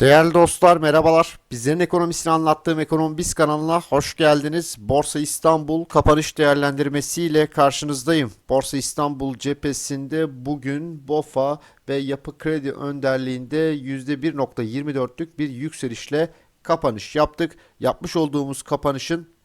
Değerli dostlar merhabalar. Bizlerin ekonomisini anlattığım Ekonomi Biz kanalına hoş geldiniz. Borsa İstanbul kapanış değerlendirmesiyle karşınızdayım. Borsa İstanbul cephesinde bugün BOFA ve Yapı Kredi önderliğinde %1.24'lük bir yükselişle kapanış yaptık. Yapmış olduğumuz kapanışın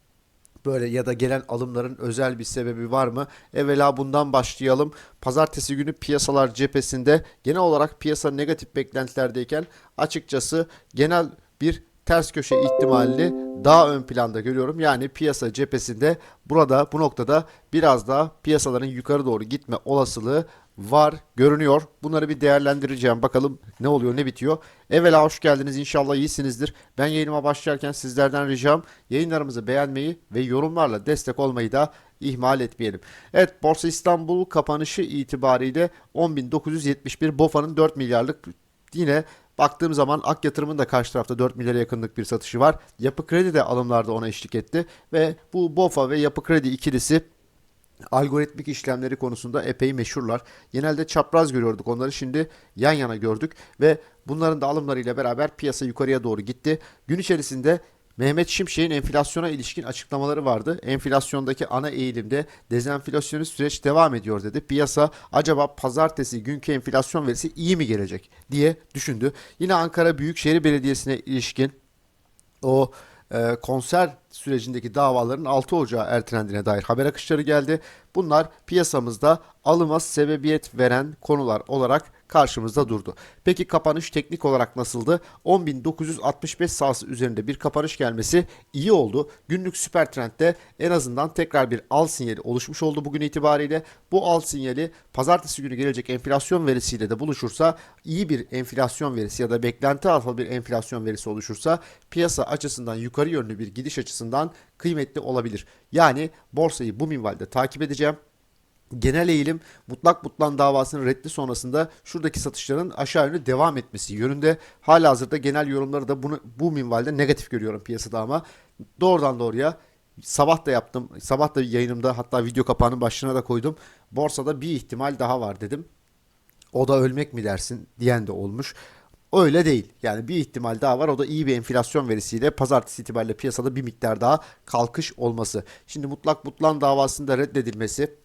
böyle ya da gelen alımların özel bir sebebi var mı? Evvela bundan başlayalım. Pazartesi günü piyasalar cephesinde genel olarak piyasa negatif beklentilerdeyken açıkçası genel bir ters köşe ihtimalini daha ön planda görüyorum. Yani piyasa cephesinde burada bu noktada biraz daha piyasaların yukarı doğru gitme olasılığı var görünüyor. Bunları bir değerlendireceğim. Bakalım ne oluyor ne bitiyor. Evvela hoş geldiniz. İnşallah iyisinizdir. Ben yayınıma başlarken sizlerden ricam yayınlarımızı beğenmeyi ve yorumlarla destek olmayı da ihmal etmeyelim. Evet Borsa İstanbul kapanışı itibariyle 10.971 BOFA'nın 4 milyarlık yine Baktığım zaman Ak Yatırım'ın da karşı tarafta 4 milyara yakınlık bir satışı var. Yapı Kredi de alımlarda ona eşlik etti. Ve bu BOFA ve Yapı Kredi ikilisi algoritmik işlemleri konusunda epey meşhurlar. Genelde çapraz görüyorduk onları şimdi yan yana gördük ve bunların da alımlarıyla beraber piyasa yukarıya doğru gitti. Gün içerisinde Mehmet Şimşek'in enflasyona ilişkin açıklamaları vardı. Enflasyondaki ana eğilimde dezenflasyonist süreç devam ediyor dedi. Piyasa acaba pazartesi günkü enflasyon verisi iyi mi gelecek diye düşündü. Yine Ankara Büyükşehir Belediyesi'ne ilişkin o e, konser sürecindeki davaların 6 Ocağı ertelendiğine dair haber akışları geldi. Bunlar piyasamızda alıma sebebiyet veren konular olarak karşımızda durdu. Peki kapanış teknik olarak nasıldı? 10.965 sahası üzerinde bir kapanış gelmesi iyi oldu. Günlük süper trendde en azından tekrar bir al sinyali oluşmuş oldu bugün itibariyle. Bu al sinyali pazartesi günü gelecek enflasyon verisiyle de buluşursa iyi bir enflasyon verisi ya da beklenti altı bir enflasyon verisi oluşursa piyasa açısından yukarı yönlü bir gidiş açısından kıymetli olabilir. Yani borsayı bu minvalde takip edeceğim genel eğilim mutlak mutlan davasının reddi sonrasında şuradaki satışların aşağı yönlü devam etmesi yönünde. Halihazırda genel yorumları da bunu bu minvalde negatif görüyorum piyasada ama doğrudan doğruya sabah da yaptım. Sabah da yayınımda hatta video kapağının başlığına da koydum. Borsada bir ihtimal daha var dedim. O da ölmek mi dersin diyen de olmuş. Öyle değil. Yani bir ihtimal daha var. O da iyi bir enflasyon verisiyle pazartesi itibariyle piyasada bir miktar daha kalkış olması. Şimdi mutlak mutlan davasında reddedilmesi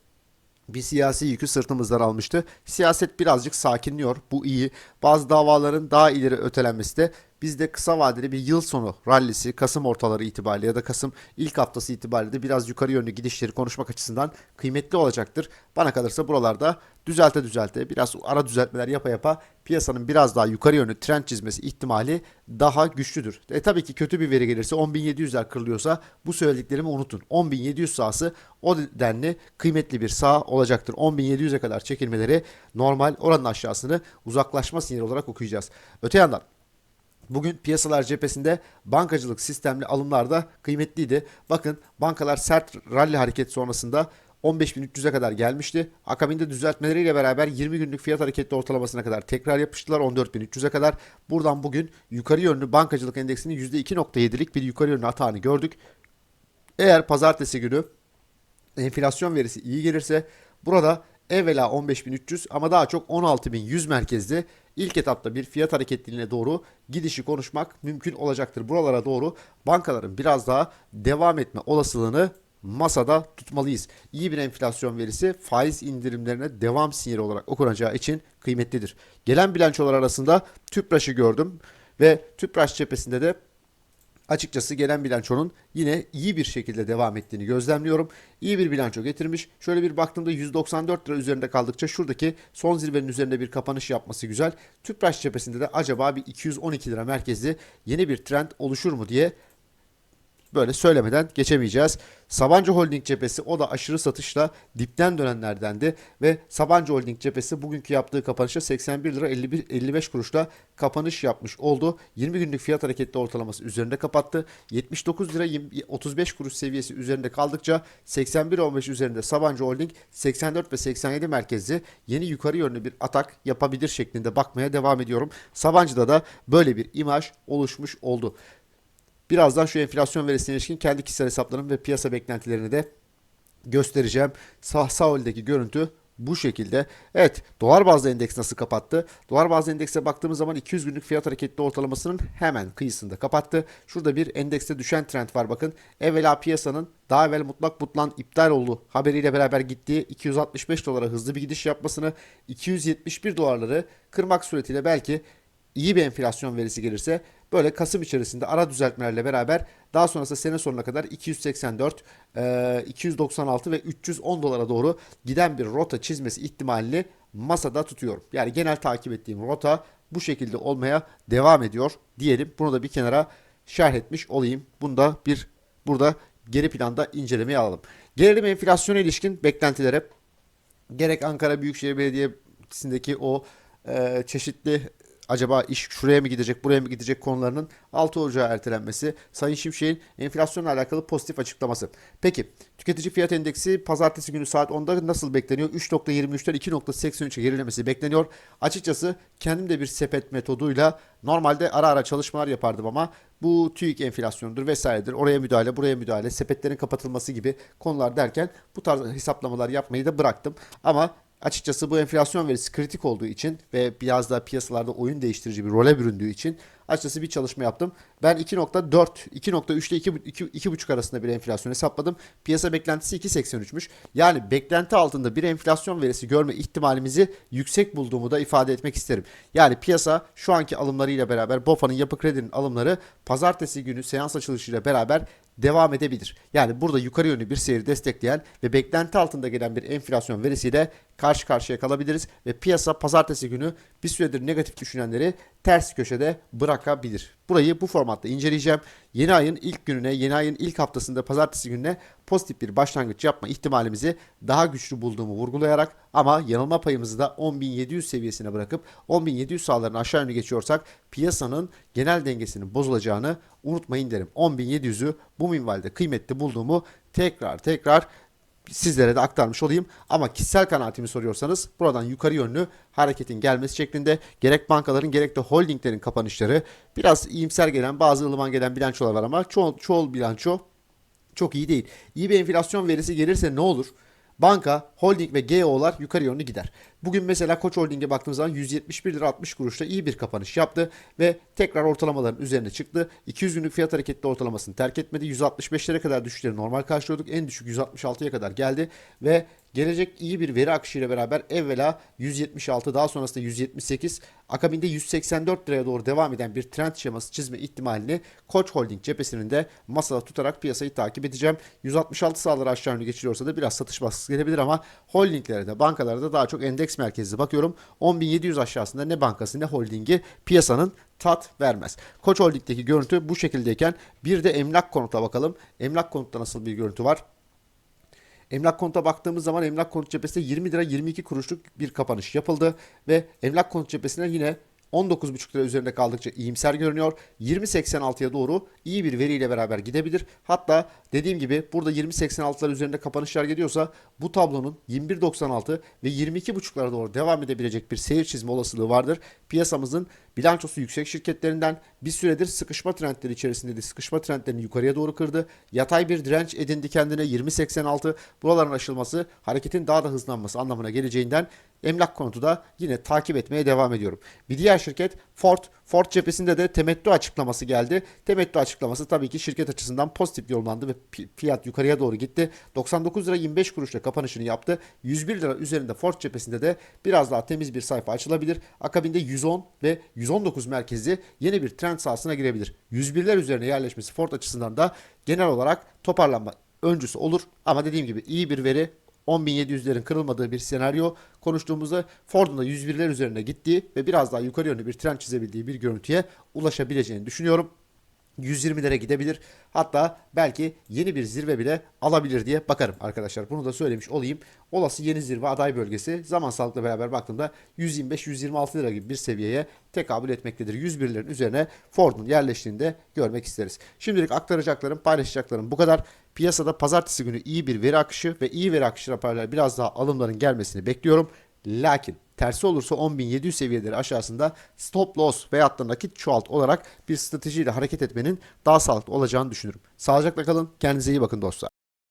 bir siyasi yükü sırtımızdan almıştı. Siyaset birazcık sakinliyor. Bu iyi. Bazı davaların daha ileri ötelenmesi de bizde kısa vadeli bir yıl sonu rallisi Kasım ortaları itibariyle ya da Kasım ilk haftası itibariyle de biraz yukarı yönlü gidişleri konuşmak açısından kıymetli olacaktır. Bana kalırsa buralarda düzelte düzelte biraz ara düzeltmeler yapa yapa piyasanın biraz daha yukarı yönlü trend çizmesi ihtimali daha güçlüdür. E tabii ki kötü bir veri gelirse 10.700'ler kırılıyorsa bu söylediklerimi unutun. 10.700 sahası o denli kıymetli bir sağ olacaktır. 10.700'e kadar çekilmeleri normal oranın aşağısını uzaklaşma sinyali olarak okuyacağız. Öte yandan Bugün piyasalar cephesinde bankacılık sistemli alımlar da kıymetliydi. Bakın bankalar sert rally hareket sonrasında 15.300'e kadar gelmişti. Akabinde düzeltmeleriyle beraber 20 günlük fiyat hareketli ortalamasına kadar tekrar yapıştılar 14.300'e kadar. Buradan bugün yukarı yönlü bankacılık endeksinin %2.7'lik bir yukarı yönlü atağını gördük. Eğer pazartesi günü enflasyon verisi iyi gelirse burada evvela 15.300 ama daha çok 16.100 merkezli ilk etapta bir fiyat hareketliliğine doğru gidişi konuşmak mümkün olacaktır. Buralara doğru bankaların biraz daha devam etme olasılığını masada tutmalıyız. İyi bir enflasyon verisi faiz indirimlerine devam sinyali olarak okunacağı için kıymetlidir. Gelen bilançolar arasında TÜPRAŞ'ı gördüm ve TÜPRAŞ cephesinde de açıkçası gelen bilançonun yine iyi bir şekilde devam ettiğini gözlemliyorum. İyi bir bilanço getirmiş. Şöyle bir baktığımda 194 lira üzerinde kaldıkça şuradaki son zirvenin üzerinde bir kapanış yapması güzel. Tüpraş cephesinde de acaba bir 212 lira merkezli yeni bir trend oluşur mu diye böyle söylemeden geçemeyeceğiz. Sabancı Holding cephesi o da aşırı satışla dipten dönenlerdendi ve Sabancı Holding cephesi bugünkü yaptığı kapanışa 81 lira 51, 55 kuruşla kapanış yapmış oldu. 20 günlük fiyat hareketli ortalaması üzerinde kapattı. 79 lira 20, 35 kuruş seviyesi üzerinde kaldıkça 81.15 üzerinde Sabancı Holding 84 ve 87 merkezli yeni yukarı yönlü bir atak yapabilir şeklinde bakmaya devam ediyorum. Sabancı'da da böyle bir imaj oluşmuş oldu. Birazdan şu enflasyon verisine ilişkin kendi kişisel hesaplarım ve piyasa beklentilerini de göstereceğim. Sağ, sağ eldeki görüntü bu şekilde. Evet, dolar bazlı endeks nasıl kapattı? Dolar bazlı endekse baktığımız zaman 200 günlük fiyat hareketli ortalamasının hemen kıyısında kapattı. Şurada bir endekste düşen trend var bakın. Evvela piyasanın daha evvel mutlak butlan iptal oldu haberiyle beraber gittiği 265 dolara hızlı bir gidiş yapmasını 271 dolarları kırmak suretiyle belki iyi bir enflasyon verisi gelirse böyle Kasım içerisinde ara düzeltmelerle beraber daha sonrasında sene sonuna kadar 284, e, 296 ve 310 dolara doğru giden bir rota çizmesi ihtimalini masada tutuyorum. Yani genel takip ettiğim rota bu şekilde olmaya devam ediyor diyelim. Bunu da bir kenara şerh etmiş olayım. Bunu da bir burada geri planda incelemeye alalım. Gelelim enflasyona ilişkin beklentilere. Gerek Ankara Büyükşehir Belediyesi'ndeki o e, çeşitli acaba iş şuraya mı gidecek, buraya mı gidecek konularının 6 Ocağı ertelenmesi, Sayın Şimşek'in enflasyonla alakalı pozitif açıklaması. Peki, tüketici fiyat endeksi pazartesi günü saat 10'da nasıl bekleniyor? 3.23'ten 2.83'e gerilemesi bekleniyor. Açıkçası kendim de bir sepet metoduyla normalde ara ara çalışmalar yapardım ama bu TÜİK enflasyonudur vesairedir. Oraya müdahale, buraya müdahale, sepetlerin kapatılması gibi konular derken bu tarz hesaplamalar yapmayı da bıraktım. Ama Açıkçası bu enflasyon verisi kritik olduğu için ve biraz daha piyasalarda oyun değiştirici bir role büründüğü için açıkçası bir çalışma yaptım. Ben 2.4, 2.3 ile 2.5 arasında bir enflasyon hesapladım. Piyasa beklentisi 2.83'müş. Yani beklenti altında bir enflasyon verisi görme ihtimalimizi yüksek bulduğumu da ifade etmek isterim. Yani piyasa şu anki alımlarıyla beraber BOFA'nın yapı kredinin alımları pazartesi günü seans açılışıyla beraber devam edebilir. Yani burada yukarı yönlü bir seyir destekleyen ve beklenti altında gelen bir enflasyon verisiyle karşı karşıya kalabiliriz ve piyasa pazartesi günü bir süredir negatif düşünenleri ters köşede bırakabilir. Burayı bu formatta inceleyeceğim. Yeni ayın ilk gününe, yeni ayın ilk haftasında pazartesi gününe pozitif bir başlangıç yapma ihtimalimizi daha güçlü bulduğumu vurgulayarak ama yanılma payımızı da 10.700 seviyesine bırakıp 10.700 sahalarını aşağı yönlü geçiyorsak piyasanın genel dengesinin bozulacağını unutmayın derim. 10.700'ü bu minvalde kıymetli bulduğumu tekrar tekrar sizlere de aktarmış olayım. Ama kişisel kanaatimi soruyorsanız buradan yukarı yönlü hareketin gelmesi şeklinde gerek bankaların gerek de holdinglerin kapanışları biraz iyimser gelen bazı ılıman gelen bilançolar var ama çoğu, çoğu bilanço çok iyi değil. İyi bir enflasyon verisi gelirse ne olur? Banka, holding ve GEO'lar yukarı yönlü gider. Bugün mesela Koç Holding'e baktığımız zaman 171 lira 60 kuruşta iyi bir kapanış yaptı ve tekrar ortalamaların üzerine çıktı. 200 günlük fiyat hareketli ortalamasını terk etmedi. 165'lere kadar düşüşleri normal karşılıyorduk. En düşük 166'ya kadar geldi ve gelecek iyi bir veri akışıyla beraber evvela 176 daha sonrasında 178 akabinde 184 liraya doğru devam eden bir trend şeması çizme ihtimalini Koç Holding cephesinin de masada tutarak piyasayı takip edeceğim. 166 sağları aşağı yönlü geçiliyorsa da biraz satış baskısı gelebilir ama holdinglere de bankalara da daha çok endeks merkezli bakıyorum. 10.700 aşağısında ne bankası ne holdingi piyasanın tat vermez. Koç Holding'deki görüntü bu şekildeyken bir de emlak konuta bakalım. Emlak konutta nasıl bir görüntü var? Emlak konuta baktığımız zaman emlak konut cephesinde 20 lira 22 kuruşluk bir kapanış yapıldı ve emlak konut cephesine yine 19,5 lira üzerinde kaldıkça iyimser görünüyor. 20.86'ya doğru iyi bir veriyle beraber gidebilir. Hatta dediğim gibi burada 20.86'lar üzerinde kapanışlar geliyorsa bu tablonun 21.96 ve 22.5'lara doğru devam edebilecek bir seyir çizme olasılığı vardır. Piyasamızın bilançosu yüksek şirketlerinden bir süredir sıkışma trendleri içerisinde de sıkışma trendlerini yukarıya doğru kırdı. Yatay bir direnç edindi kendine 20.86 buraların aşılması hareketin daha da hızlanması anlamına geleceğinden emlak konutu da yine takip etmeye devam ediyorum. Bir diğer şirket Ford. Ford cephesinde de temettü açıklaması geldi. Temettü açıklaması tabii ki şirket açısından pozitif yorumlandı ve fiyat yukarıya doğru gitti. 99 lira 25 kuruşla kapanışını yaptı. 101 lira üzerinde Ford cephesinde de biraz daha temiz bir sayfa açılabilir. Akabinde 110 ve 119 merkezi yeni bir trend sahasına girebilir. 101'ler üzerine yerleşmesi Ford açısından da genel olarak toparlanma öncüsü olur. Ama dediğim gibi iyi bir veri 10.700'lerin kırılmadığı bir senaryo konuştuğumuzda Ford'un da 101'ler üzerine gittiği ve biraz daha yukarı yönlü bir trend çizebildiği bir görüntüye ulaşabileceğini düşünüyorum. 120'lere gidebilir. Hatta belki yeni bir zirve bile alabilir diye bakarım arkadaşlar. Bunu da söylemiş olayım. Olası yeni zirve aday bölgesi zaman sağlıkla beraber baktığımda 125-126 lira gibi bir seviyeye tekabül etmektedir. 101'lerin üzerine Ford'un yerleştiğini de görmek isteriz. Şimdilik aktaracaklarım, paylaşacaklarım bu kadar. Piyasada pazartesi günü iyi bir veri akışı ve iyi veri akışı raporlarıyla biraz daha alımların gelmesini bekliyorum. Lakin tersi olursa 10.700 seviyeleri aşağısında stop loss veyahut da nakit çoğalt olarak bir stratejiyle hareket etmenin daha sağlıklı olacağını düşünürüm. Sağlıcakla kalın. Kendinize iyi bakın dostlar.